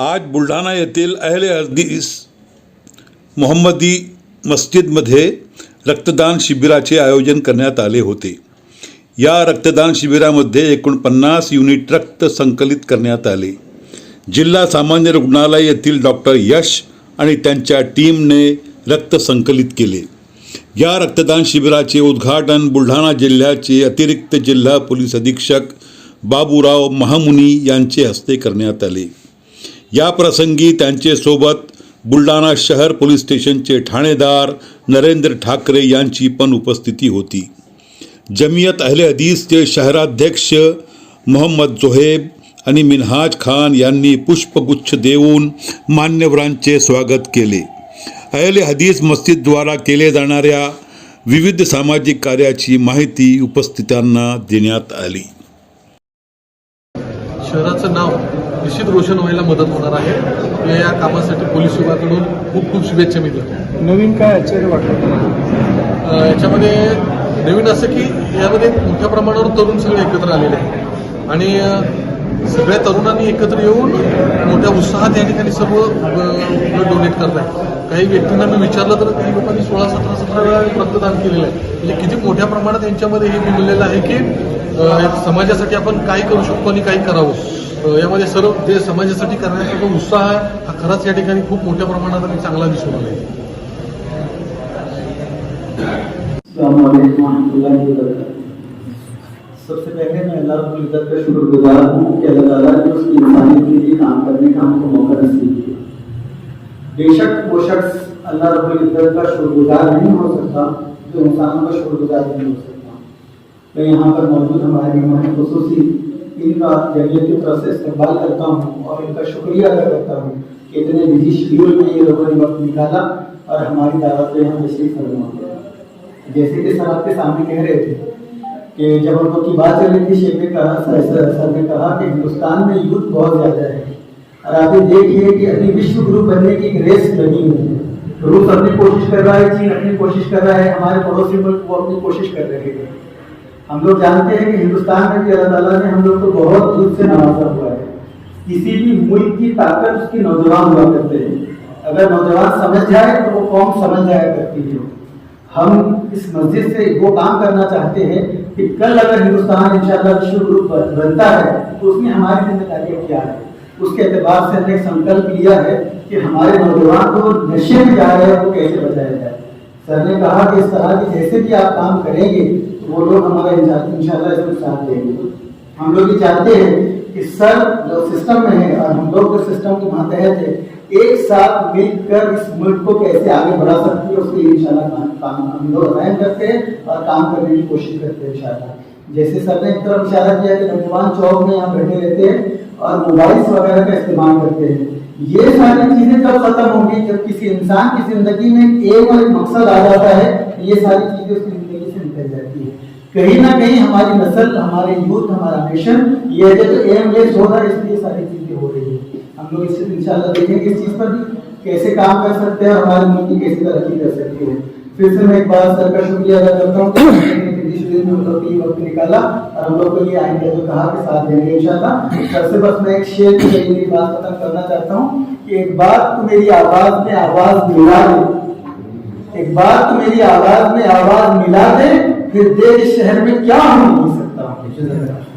आज बुलढाणा येथील अहले हदीस मोहम्मदी मस्जिदमध्ये रक्तदान शिबिराचे आयोजन करण्यात आले होते. या रक्तदान शिबिरामध्ये एकोणपन्नास युनिट रक्त संकलित करण्यात आले. जिल्हा सामान्य रुग्णालय येथील डॉक्टर यश आणि त्यांच्या टीमने रक्त संकलित केले. या रक्तदान शिबिराचे उद्घाटन बुलढाणा जिल्ह्याचे अतिरिक्त जिल्हा पोलीस अधीक्षक बाबूराव महामुनी यांचे हस्ते करण्यात आले. या प्रसंगी त्यांचे सोबत बुलढाणा शहर पोलीस स्टेशनचे ठाणेदार नरेंद्र ठाकरे यांची पण उपस्थिती होती. जमियत अहले हदीसचे शहराध्यक्ष मोहम्मद जोहेब आणि मिनहाज खान यांनी पुष्पगुच्छ देऊन मान्यवरांचे स्वागत केले. अहले हदीस मस्जिदद्वारा केले जाणाऱ्या विविध सामाजिक कार्याची माहिती उपस्थितांना देण्यात आली. शहराचं नाव निश्चित रोशन व्हायला मदत होणार आहे. या या कामासाठी पोलीस विभागाकडून खूप खूप शुभेच्छा मिळतात नवीन काय आश्चर्य अ, याच्यामध्ये नवीन असं की यामध्ये मोठ्या प्रमाणावर तरुण सगळे एकत्र आलेले आहेत. आणि सगळ्या तरुणांनी एकत्र येऊन मोठ्या उत्साहात या ठिकाणी सर्व डोनेट करत आहे काही व्यक्तींना मी विचारलं तर काही लोकांनी सोळा सतरा सतरा वेळा रक्तदान केलेलं आहे. म्हणजे किती मोठ्या प्रमाणात यांच्यामध्ये हे मिळलेलं आहे की समाजासाठी आपण काय करू शकतो आणि काय करावं? यामध्ये सर्व जे समाजासाठी करण्याचा जो उत्साह आहे हा खराच या ठिकाणी खूप मोठ्या प्रमाणात आणि चांगला दिसून आला आहे सबसे पहले मैं अल्लाह रब्बुल इज़्ज़त का शुक्रगुजार हूँ कि अल्लाह ताला ने उसकी इंसानियत के लिए काम करने का हमको मौका नसीब किया। बेशक वो शख्स अल्लाह रब्बुल इज़्ज़त का शुक्रगुजार नहीं हो सकता, जो इंसानों का शुक्रगुजार नहीं हो सकता। मैं यहाँ पर मौजूद हमारे मेहमान खसूसी। इनका जमीयत की तरफ़ से इस्तेमाल करता हूँ और इनका शुक्रिया अदा करता हूँ कि इतने बिज़ी शेड्यूल में ये लोगों ने वक्त निकाला और हमारी दावत पे हम तशरीफ़ फरमा। जैसे कि सर आपके सामने कह रहे थे कि जब हम लोग की बात चल रही थी शेख ने कहा सर, ने कहा कि हिंदुस्तान में यूथ बहुत ज़्यादा है। और आप ये देखिए कि अभी विश्व गुरु बनने की एक रेस लगी हुई है। रूस अपनी कोशिश कर रहा है चीन अपनी कोशिश कर रहा है हमारे पड़ोसी मुल्क वो अपनी कोशिश कर रहे हैं। हम लोग जानते हैं कि हिंदुस्तान में भी अल्लाह ताला ने हम लोग को बहुत दूर से नवाजा हुआ है। किसी भी मुल्क की ताकत उसकी नौजवान हुआ करते हैं। अगर नौजवान समझ जाए तो वो कौम समझ जाया करती है। हम इस मस्जिद से वो काम करना चाहते हैं कि कल अगर हिंदुस्तान इंशाल्लाह विश्व गुरु बनता है तो उसमें हमारी जिम्मेदारियाँ क्या है? उसके एतबार से हमने संकल्प लिया है कि हमारे नौजवान को नशे में जा रहे हैं, वो कैसे बचाया जाए? सर ने कहा कि इस तरह के जैसे भी आप काम करेंगे तो वो लोग हमारा इंशाल्लाह इसमें साथ देंगे। हम लोग ये चाहते हैं कि सर, जो सिस्टम में है, और हम लोग जो सिस्टम के मातहत है, एक साथ मिलकर इस मुल्क को कैसे आगे बढ़ा सकते हैं, उसके लिए इंशाल्लाह काम हम लोग रहम करते हैं और काम करने की कोशिश करते हैं इंशाल्लाह। जैसे सर ने एक तरफ़ इशारा किया कि नौजवान चौक में यहाँ बैठे रहते हैं और मोबाइल्स वगैरह का इस्तेमाल करते हैं। ये सारी चीज़ें तब खत्म होंगी जब किसी इंसान की ज़िंदगी में एक और एक मकसद आ जाता है ये सारी चीज़ें उसकी ज़िंदगी से निकल जाती है कहीं ना कहीं हमारी नस्ल, हमारे यूथ, हमारा मिशन ये जो एम लेस हो रहा है इसलिए सारी चीज़ें हो रही है। हम लोग इस इंशाल्लाह देखेंगे इस चीज़ पर कैसे काम कर सकते हैं और हमारे मुल्क कैसे तरक्की कर सकते हैं। फिर से मैं एक बार सर का शुक्रिया अदा करता हूँ निकाला और हम लोग के लिए आएँगे जो कहा के साथ देंगे इंशाल्लाह। सर बस मैं एक शेर की मेरी बात खत्म करना चाहता हूँ कि एक बात तो मेरी आवाज़ में आवाज़ मिला दे। एक बात तो मेरी आवाज़ में आवाज़ मिला दे फिर देश शहर में क्या हम बोल सकता हूँ